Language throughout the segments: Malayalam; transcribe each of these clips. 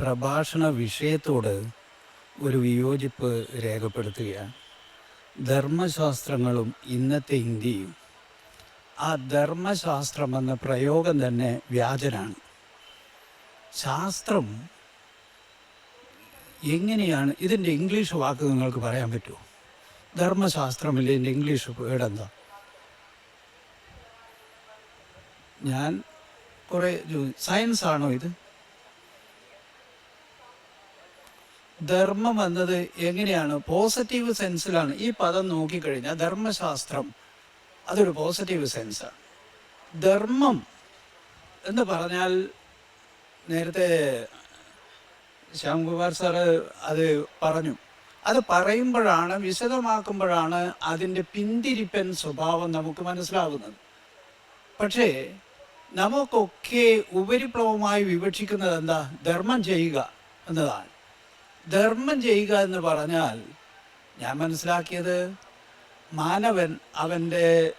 പ്രഭാഷണ വിഷയത്തോട് ഒരു വിയോജിപ്പ് രേഖപ്പെടുത്തുകയാണ് ധർമ്മശാസ്ത്രങ്ങളും ഇന്നത്തെ ഇന്ത്യയും. ആ ധർമ്മശാസ്ത്രം എന്ന പ്രയോഗം തന്നെ വ്യാജനാണ്. ശാസ്ത്രം എങ്ങനെയാണ് ഇതിന്റെ ഇംഗ്ലീഷ് വാക്ക് നിങ്ങൾക്ക് പറയാൻ പറ്റുമോ? ധർമ്മശാസ്ത്രമില്ല ഇതിന്റെ ഇംഗ്ലീഷ് വേർഡ് എന്താ ഞാൻ കുറേ സയൻസ് ആണോ ഇത്? ധർമ്മം എന്നത് എങ്ങനെയാണ്? പോസിറ്റീവ് സെൻസിലാണ് ഈ പദം നോക്കിക്കഴിഞ്ഞാൽ ധർമ്മശാസ്ത്രം അതൊരു പോസിറ്റീവ് സെൻസാണ് ധർമ്മം എന്ന് പറഞ്ഞാൽ നേരത്തെ ശ്യാംകുമാർ സാറ് അത് പറഞ്ഞു. അത് പറയുമ്പോഴാണ് വിശദമാക്കുമ്പോഴാണ് അതിന്റെ പിന്തിരിപ്പൻ സ്വഭാവം നമുക്ക് മനസ്സിലാകുന്നത് പക്ഷേ നമുക്കൊക്കെ ഉപരിപ്ലവമായി വിവക്ഷിക്കുന്നത് എന്താ? ധർമ്മം ചെയ്യുക എന്നതാണ്. ധർമ്മം ചെയ്യുക എന്ന് പറഞ്ഞാൽ ഞാൻ മനസ്സിലാക്കിയത് മാനവൻ അവന്റെ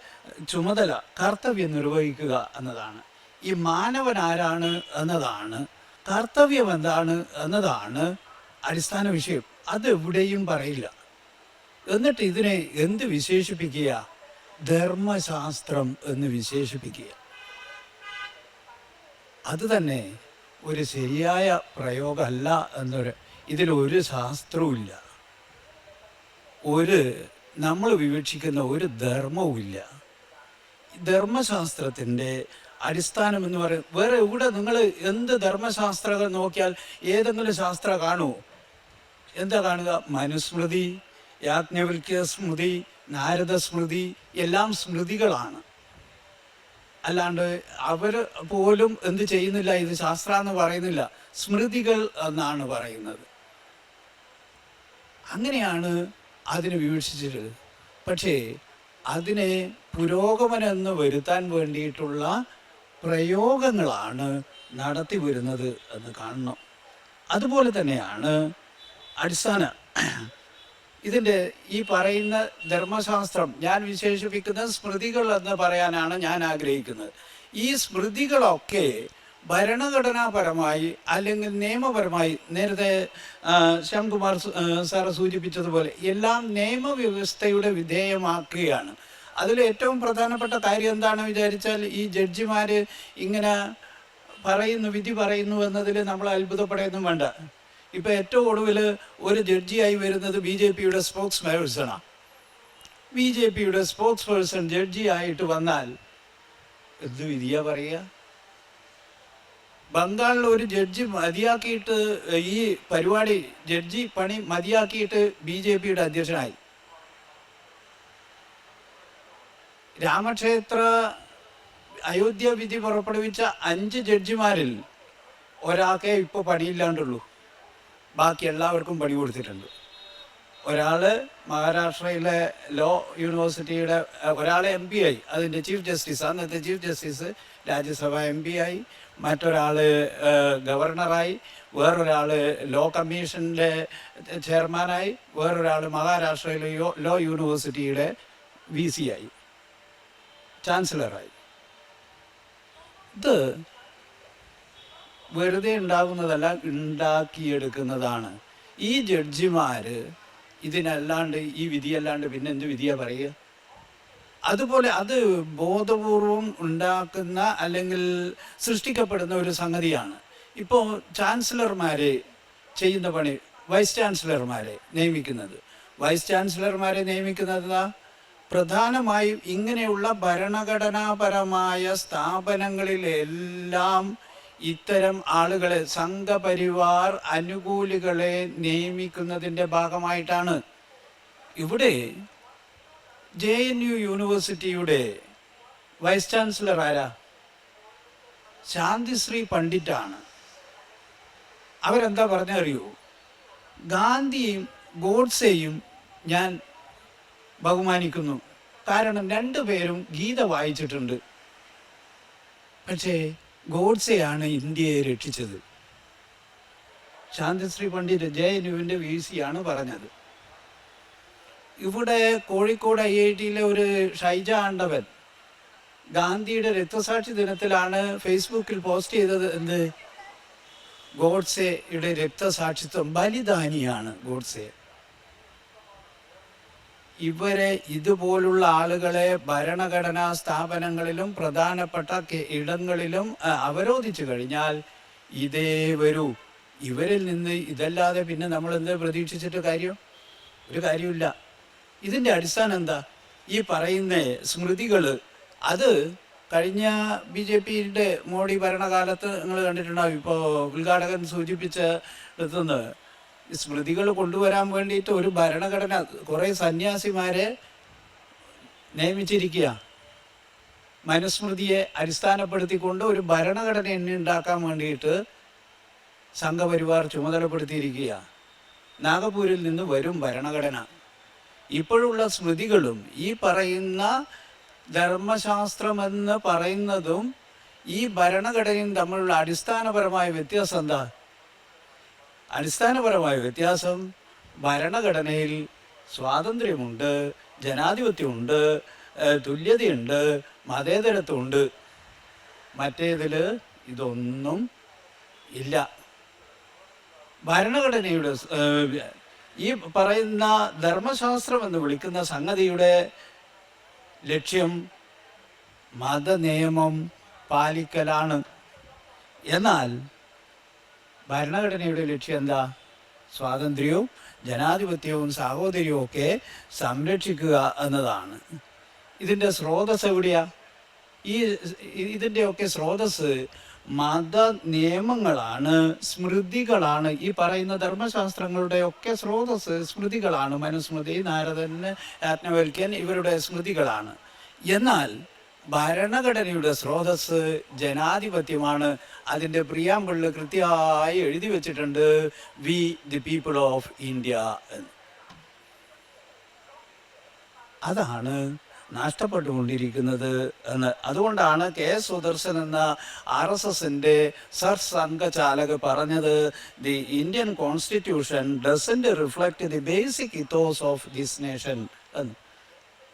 ചുമതല കർത്തവ്യം നിർവഹിക്കുക എന്നതാണ്. ഈ മാനവൻ ആരാണ് എന്നതാണ് കർത്തവ്യം എന്താണ് എന്നതാണ് അടിസ്ഥാന വിഷയം. അത് എവിടെയും പറയില്ല. എന്നിട്ട് ഇതിനെ എന്ത് വിശേഷിപ്പിക്കുക? ധർമ്മശാസ്ത്രം എന്ന് വിശേഷിപ്പിക്കുക. അത് തന്നെ ഒരു ശരിയായ പ്രയോഗമല്ല എന്നൊരു ഇതിലൊരു ശാസ്ത്രവുമില്ല. ഒരു നമ്മൾ വിവക്ഷിക്കുന്ന ഒരു ധർമ്മവുമില്ല. ധർമ്മശാസ്ത്രത്തിന്റെ അടിസ്ഥാനം എന്ന് പറയും വേറെ ഇവിടെ നിങ്ങൾ എന്ത് ധർമ്മശാസ്ത്രങ്ങൾ നോക്കിയാൽ ഏതെങ്കിലും ശാസ്ത്ര കാണുമോ എന്താ കാണുക? മനുസ്മൃതി യാജ്ഞവൽക്യ സ്മൃതി നാരദ സ്മൃതി എല്ലാം സ്മൃതികളാണ്. അല്ലാണ്ട് അവർ പോലും എന്ത് ചെയ്യുന്നില്ല ഇത് ശാസ്ത്ര എന്ന് പറയുന്നില്ല. സ്മൃതികൾ എന്നാണ് പറയുന്നത്. അങ്ങനെയാണ് അതിനെ വിമർശിച്ചിട്ടുള്ളത്. പക്ഷേ അതിനെ പുരോഗമനെന്ന് വരുത്താൻ വേണ്ടിയിട്ടുള്ള പ്രയോഗങ്ങളാണ് നടത്തി വരുന്നത് എന്ന് കാണണം. അതുപോലെ തന്നെയാണ് അടിസ്ഥാന ഇതിന്റെ ഈ പറയുന്ന ധർമ്മശാസ്ത്രം ഞാൻ വിശേഷിപ്പിക്കുന്ന സ്മൃതികൾ എന്ന് പറയാനാണ് ഞാൻ ആഗ്രഹിക്കുന്നത്. ഈ സ്മൃതികളൊക്കെ ഭരണഘടനാപരമായി അല്ലെങ്കിൽ നിയമപരമായി നേരത്തെ ശ്യാംകുമാർ സാറ് സൂചിപ്പിച്ചതുപോലെ എല്ലാം നിയമവ്യവസ്ഥയുടെ വിധേയമാക്കുകയാണ്. അതിൽ ഏറ്റവും പ്രധാനപ്പെട്ട കാര്യം എന്താണ് വിചാരിച്ചാൽ ഈ ജഡ്ജിമാർ ഇങ്ങനെ പറയുന്നു വിധി പറയുന്നു എന്നതിൽ നമ്മൾ അത്ഭുതപ്പെടുകയൊന്നും വേണ്ട. ഇപ്പം ഏറ്റവും ഒടുവിൽ ഒരു ജഡ്ജിയായി വരുന്നത് ബി ജെ പിയുടെ സ്പോക്സ് പേഴ്സണാണ് ബി ജെ പിയുടെ സ്പോക്സ് പേഴ്സൺ വന്നാൽ എന്ത് വിധിയാ പറയുക? ബംഗാളിൽ ഒരു ജഡ്ജി മതിയാക്കിയിട്ട് ഈ പരിപാടി ജഡ്ജി പണി മതിയാക്കിയിട്ട് ബി ജെ പിയുടെ അധ്യക്ഷനായി. രാമക്ഷേത്ര അയോധ്യ വിധി പുറപ്പെടുവിച്ച അഞ്ച് ജഡ്ജിമാരിൽ ഒരാൾക്കേ ഇപ്പോൾ പണിയില്ലാണ്ടുള്ളൂ. ബാക്കി എല്ലാവർക്കും പണി കൊടുത്തിട്ടുണ്ട്. ഒരാൾ മഹാരാഷ്ട്രയിലെ ലോ യൂണിവേഴ്സിറ്റിയുടെ ഒരാൾ എം പി ആയി. അതിന്റെ ചീഫ് ജസ്റ്റിസ് അന്നത്തെ chief justice Rajya Sabha M P ആയി. മറ്റൊരാൾ ഗവർണറായി. വേറൊരാൾ ലോ കമ്മീഷന്റെ ചെയർമാനായി. വേറൊരാൾ മഹാരാഷ്ട്രയിലെ ലോ യൂണിവേഴ്സിറ്റിയുടെ വി സി ആയി. ചാൻസലറായി. ഇത് വെറുതെ ഉണ്ടാകുന്നതല്ല ഉണ്ടാക്കിയെടുക്കുന്നതാണ്. ഈ ജഡ്ജിമാര് ഇതിനല്ലാണ്ട് ഈ വിധിയല്ലാണ്ട് പിന്നെ എന്ത് വിധിയാ പറയുക? അതുപോലെ അത് ബോധപൂർവം ഉണ്ടാക്കുന്ന അല്ലെങ്കിൽ സൃഷ്ടിക്കപ്പെടുന്ന ഒരു സംഗതിയാണ്. ഇപ്പോൾ ചാൻസലർമാരെ ചെയ്യുന്ന പണി വൈസ് ചാൻസലർമാരെ നിയമിക്കുന്നത്. വൈസ് ചാൻസലർമാരെ നിയമിക്കുന്നത് പ്രധാനമായും ഇങ്ങനെയുള്ള ഭരണഘടനാപരമായ സ്ഥാപനങ്ങളിലെല്ലാം ഇത്തരം ആളുകളെ സംഘപരിവാർ അനുകൂലികളെ നിയമിക്കുന്നതിന്റെ ഭാഗമായിട്ടാണ്. ഇവിടെ ജെ എൻ യു യൂണിവേഴ്സിറ്റിയുടെ വൈസ് ചാൻസലർ ആരാ? ശാന്തിശ്രീ പണ്ഡിറ്റാണ്. അവരെന്താ പറഞ്ഞറിയൂ? ഗാന്ധിയും ഗോഡ്സെയും ഞാൻ ബഹുമാനിക്കുന്നു. കാരണം രണ്ടുപേരും ഗീത വായിച്ചിട്ടുണ്ട്. പക്ഷേ ഗോഡ്സെയാണ് ഇന്ത്യയെ രക്ഷിച്ചത്. ശാന്തിശ്രീ പണ്ഡിറ്റ് ജെ എൻ യുവിന്റെ വി സിയാണ് പറഞ്ഞത്. ഇവിടെ കോഴിക്കോട് ഐ ഐ ടിയിലെ ഒരു ഷൈജ ആണ്ടവൻ ഗാന്ധിയുടെ രക്തസാക്ഷി ദിനത്തിലാണ് ഫേസ്ബുക്കിൽ പോസ്റ്റ് ചെയ്തത് എന്ത്? ഗോഡ്സെയുടെ രക്തസാക്ഷിത്വം ബലിദാനിയാണ് ഗോഡ്സെ. ഇവരെ ഇതുപോലുള്ള ആളുകളെ ഭരണഘടനാ സ്ഥാപനങ്ങളിലും പ്രധാനപ്പെട്ട ഇടങ്ങളിലും അവരോധിച്ചു കഴിഞ്ഞാൽ ഇതേ വരൂ. ഇവരിൽ നിന്ന് ഇതല്ലാതെ പിന്നെ നമ്മൾ എന്ത് പ്രതീക്ഷിച്ചിട്ട് കാര്യം? ഒരു കാര്യമില്ല ഇതിന്റെ അടിസ്ഥാനം എന്താ? ഈ പറയുന്ന സ്മൃതികൾ അത് കഴിഞ്ഞ ബി ജെ പിയുടെ മോഡി ഭരണകാലത്ത് നിങ്ങൾ കണ്ടിട്ടുണ്ടാവും. ഇപ്പോൾ ഉദ്ഘാടകൻ സൂചിപ്പിച്ച ഇടത്തുനിന്ന് ഈ സ്മൃതികൾ കൊണ്ടുവരാൻ വേണ്ടിയിട്ട് ഒരു ഭരണഘടന കുറേ സന്യാസിമാരെ നിയമിച്ചിരിക്കുക. മനുസ്മൃതിയെ അടിസ്ഥാനപ്പെടുത്തിക്കൊണ്ട് ഒരു ഭരണഘടന എന്നെ ഉണ്ടാക്കാൻ വേണ്ടിയിട്ട് സംഘപരിവാർ ചുമതലപ്പെടുത്തിയിരിക്കുക. നാഗപൂരിൽ നിന്ന് വരും ഭരണഘടന. ഇപ്പോഴുള്ള സ്മൃതികളും ഈ പറയുന്ന ധർമ്മശാസ്ത്രമെന്ന് പറയുന്നതും ഈ ഭരണഘടനയും തമ്മിലുള്ള അടിസ്ഥാനപരമായ വ്യത്യാസം എന്താ? അടിസ്ഥാനപരമായ വ്യത്യാസം ഭരണഘടനയിൽ സ്വാതന്ത്ര്യമുണ്ട് ജനാധിപത്യമുണ്ട് തുല്യതയുണ്ട് മതേതരത്വമുണ്ട്. മറ്റേതിൽ ഇതൊന്നും ഇല്ല. ഭരണഘടനയുടെ ഈ പറയുന്ന ധർമ്മശാസ്ത്രം എന്ന് വിളിക്കുന്ന സംഗതിയുടെ ലക്ഷ്യം മതനിയമം പാലിക്കലാണ്. എന്നാൽ ഭരണഘടനയുടെ ലക്ഷ്യം എന്താ? സ്വാതന്ത്ര്യവും ജനാധിപത്യവും സാഹോദര്യവും ഒക്കെ സംരക്ഷിക്കുക എന്നതാണ്. ഇതിന്റെ സ്രോതസ് എവിടെയാ? ഈ ഇതിന്റെയൊക്കെ സ്രോതസ് മത നിയമങ്ങളാണ് സ്മൃതികളാണ്. ഈ പറയുന്ന ധർമ്മശാസ്ത്രങ്ങളുടെ ഒക്കെ സ്രോതസ് സ്മൃതികളാണ്. മനുസ്മൃതി നാരദന് യാജ്ഞവൽക്യൻ ഇവരുടെ സ്മൃതികളാണ്. എന്നാൽ ഭരണഘടനയുടെ സ്രോതസ് ജനാധിപത്യമാണ്. അതിന്റെ പ്രിയാമ്പിളിൽ കൃത്യമായി എഴുതി വെച്ചിട്ടുണ്ട് we the people of India എന്ന്. അതാണ് നഷ്ടപ്പെട്ടുകൊണ്ടിരിക്കുന്നത് എന്ന്. അതുകൊണ്ടാണ് കെ സുദർശൻ എന്ന ആർ എസ് എസിന്റെ സർ സംഘചാലക് പറഞ്ഞത് the Indian constitution doesn't reflect the basic ethos of this nation എന്ന്.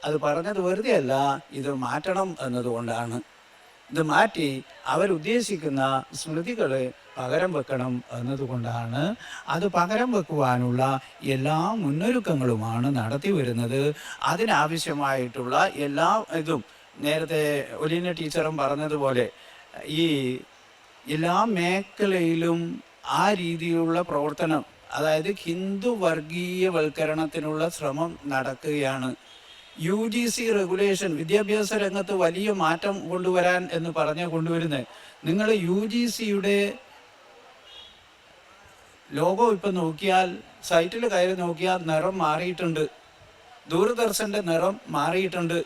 അത് പറഞ്ഞത് വെറുതെ അല്ല ഇത് മാറ്റണം എന്നതുകൊണ്ടാണ്. ഇത് മാറ്റി അവരുദ്ദേശിക്കുന്ന സ്മൃതികൾ പകരം വെക്കണം എന്നതുകൊണ്ടാണ്. അത് പകരം വെക്കുവാനുള്ള എല്ലാ മുന്നൊരുക്കങ്ങളുമാണ് നടത്തി വരുന്നത്. അതിനാവശ്യമായിട്ടുള്ള എല്ലാ ഇതും നേരത്തെ ഒലീന ടീച്ചറും പറഞ്ഞതുപോലെ ഈ എല്ലാ മേഖലയിലും ആ രീതിയിലുള്ള പ്രവർത്തനം അതായത് ഹിന്ദു വർഗീയവൽക്കരണത്തിനുള്ള ശ്രമം നടക്കുകയാണ്. യു ജി സി റെഗുലേഷൻ വിദ്യാഭ്യാസ രംഗത്ത് വലിയ മാറ്റം കൊണ്ടുവരാൻ എന്ന് പറഞ്ഞ് കൊണ്ടുവരുന്നത് നിങ്ങൾ യു ജി സിയുടെ ലോഗോ ഇപ്പം നോക്കിയാൽ സൈറ്റിൽ കയറി നോക്കിയാൽ നിറം മാറിയിട്ടുണ്ട്. ദൂരദർശന്റെ നിറം മാറിയിട്ടുണ്ട്.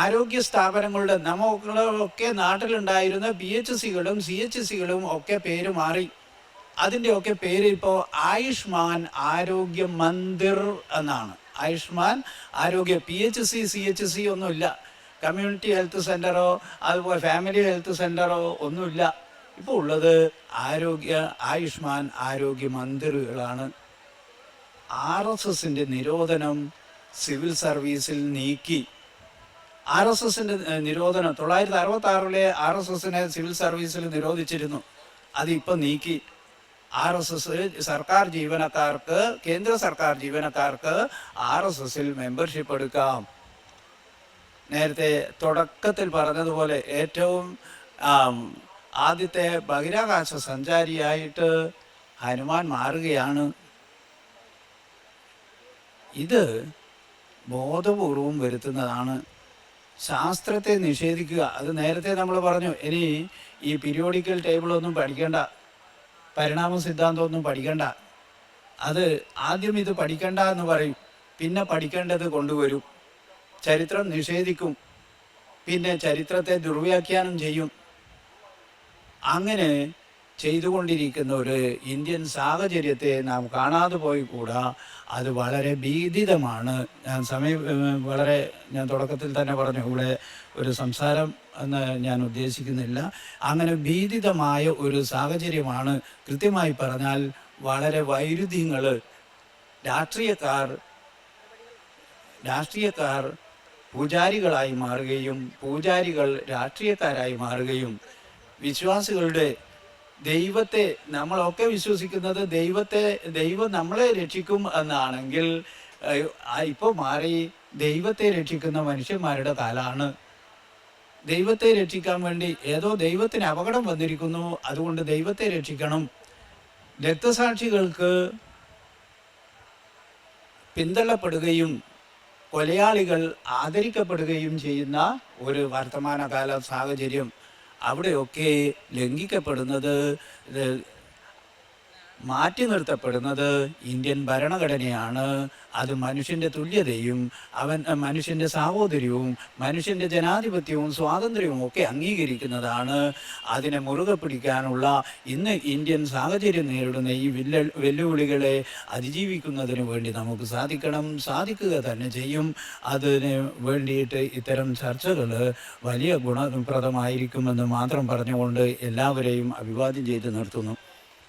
ആരോഗ്യ സ്ഥാപനങ്ങളുടെ നമുക്കളൊക്കെ നാട്ടിലുണ്ടായിരുന്ന പി എച്ച് സികളും സി എച്ച് സികളും ഒക്കെ പേര് മാറി. അതിന്റെയൊക്കെ പേര് ഇപ്പോൾ ആയുഷ്മാൻ ആരോഗ്യ മന്ദിർ എന്നാണ്. Ayushman Arogya P H C C H C ഒന്നുമില്ല. കമ്മ്യൂണിറ്റി ഹെൽത്ത് സെന്ററോ അതുപോലെ ഫാമിലി ഹെൽത്ത് സെന്ററോ ഒന്നുമില്ല. ഇപ്പോൾ ഉള്ളത് ആരോഗ്യ ആയുഷ്മാൻ ആരോഗ്യ മന്ദിറുകളാണ് ആർ എസ് എസിന്റെ നിരോധനം സിവിൽ സർവീസിൽ നീക്കി. ആർ എസ് എസിന്റെ നിരോധനം തൊള്ളായിരത്തി അറുപത്തി ആറിലെ ആർ എസ് എസിനെ സിവിൽ സർവീസിൽ നിരോധിച്ചിരുന്നു. അതിപ്പോൾ നീക്കി. ആർ എസ് എസ് സർക്കാർ ജീവനക്കാർക്ക് കേന്ദ്ര സർക്കാർ ജീവനക്കാർക്ക് ആർ എസ് എസിൽ മെമ്പർഷിപ്പ് എടുക്കാം. നേരത്തെ തുടക്കത്തിൽ പറഞ്ഞതുപോലെ ഏറ്റവും ആദ്യത്തെ ബഹിരാകാശ സഞ്ചാരിയായിട്ട് ഹനുമാൻ മാറുകയാണ്. ഇത് ബോധപൂർവം വരുത്തുന്നതാണ്. ശാസ്ത്രത്തെ നിഷേധിക്കുക. അത് നേരത്തെ നമ്മൾ പറഞ്ഞു ഇനി ഈ പീരിയോഡിക്കൽ ടേബിളൊന്നും പഠിക്കേണ്ട. പരിണാമ സിദ്ധാന്തമൊന്നും പഠിക്കണ്ട. അത് ആദ്യം ഇത് പഠിക്കണ്ട എന്ന് പറയും. പിന്നെ പഠിക്കേണ്ടത് കൊണ്ടുവരും. ചരിത്രം നിഷേധിക്കും. പിന്നെ ചരിത്രത്തെ ദുർവ്യാഖ്യാനം ചെയ്യും. അങ്ങനെ ചെയ്തുകൊണ്ടിരിക്കുന്ന ഒരു ഇന്ത്യൻ സാഹചര്യത്തെ നാം കാണാതെ പോയി കൂടാ അത് വളരെ ഭീതിതമാണ്. ഞാൻ സമയം വളരെ ഞാൻ തുടക്കത്തിൽ തന്നെ പറഞ്ഞു ഇവിടെ ഒരു സംസാരം എന്ന് ഞാൻ ഉദ്ദേശിക്കുന്നില്ല. അങ്ങനെ ഭീതിതമായ ഒരു സാഹചര്യമാണ് കൃത്യമായി പറഞ്ഞാൽ വളരെ വൈരുദ്ധ്യങ്ങൾ രാഷ്ട്രീയക്കാർ രാഷ്ട്രീയക്കാർ പൂജാരികളായി മാറുകയും പൂജാരികൾ രാഷ്ട്രീയക്കാരായി മാറുകയും വിശ്വാസികളുടെ ദൈവത്തെ നമ്മളൊക്കെ വിശ്വസിക്കുന്നത് ദൈവത്തെ ദൈവം നമ്മളെ രക്ഷിക്കും എന്നാണെങ്കിൽ ഇപ്പോൾ മാറി ദൈവത്തെ രക്ഷിക്കുന്ന മനുഷ്യന്മാരുടെ കാലാണ്. ദൈവത്തെ രക്ഷിക്കാൻ വേണ്ടി ഏതോ ദൈവത്തിന് അപകടം വന്നിരിക്കുന്നു. അതുകൊണ്ട് ദൈവത്തെ രക്ഷിക്കണം. രക്തസാക്ഷികൾക്ക് പിന്തള്ളപ്പെടുകയും കൊലയാളികൾ ആദരിക്കപ്പെടുകയും ചെയ്യുന്ന ഒരു വർത്തമാനകാല സാഹചര്യം. അവിടെയൊക്കെ ലംഘിക്കപ്പെടുന്നത് മാറ്റി നിർത്തപ്പെടുന്നത് ഇന്ത്യൻ ഭരണഘടനയാണ്. അത് മനുഷ്യന്റെ തുല്യതയും അവൻ മനുഷ്യന്റെ സാഹോദര്യവും മനുഷ്യന്റെ ജനാധിപത്യവും സ്വാതന്ത്ര്യവും ഒക്കെ അംഗീകരിക്കുന്നതാണ്. അതിനെ മുറുകെ പിടിക്കാനുള്ള ഇന്ന് ഇന്ത്യൻ സാഹചര്യം നേരിടുന്ന ഈ വെല്ല വെല്ലുവിളികളെ അതിജീവിക്കുന്നതിന് വേണ്ടി നമുക്ക് സാധിക്കണം. സാധിക്കുക തന്നെ ചെയ്യും. അതിന് വേണ്ടിയിട്ട് ഇത്തരം ചർച്ചകൾ വലിയ ഗുണപ്രദമായിരിക്കുമെന്ന് മാത്രം പറഞ്ഞുകൊണ്ട് എല്ലാവരെയും അഭിവാദ്യം ചെയ്ത് നിർത്തുന്നു.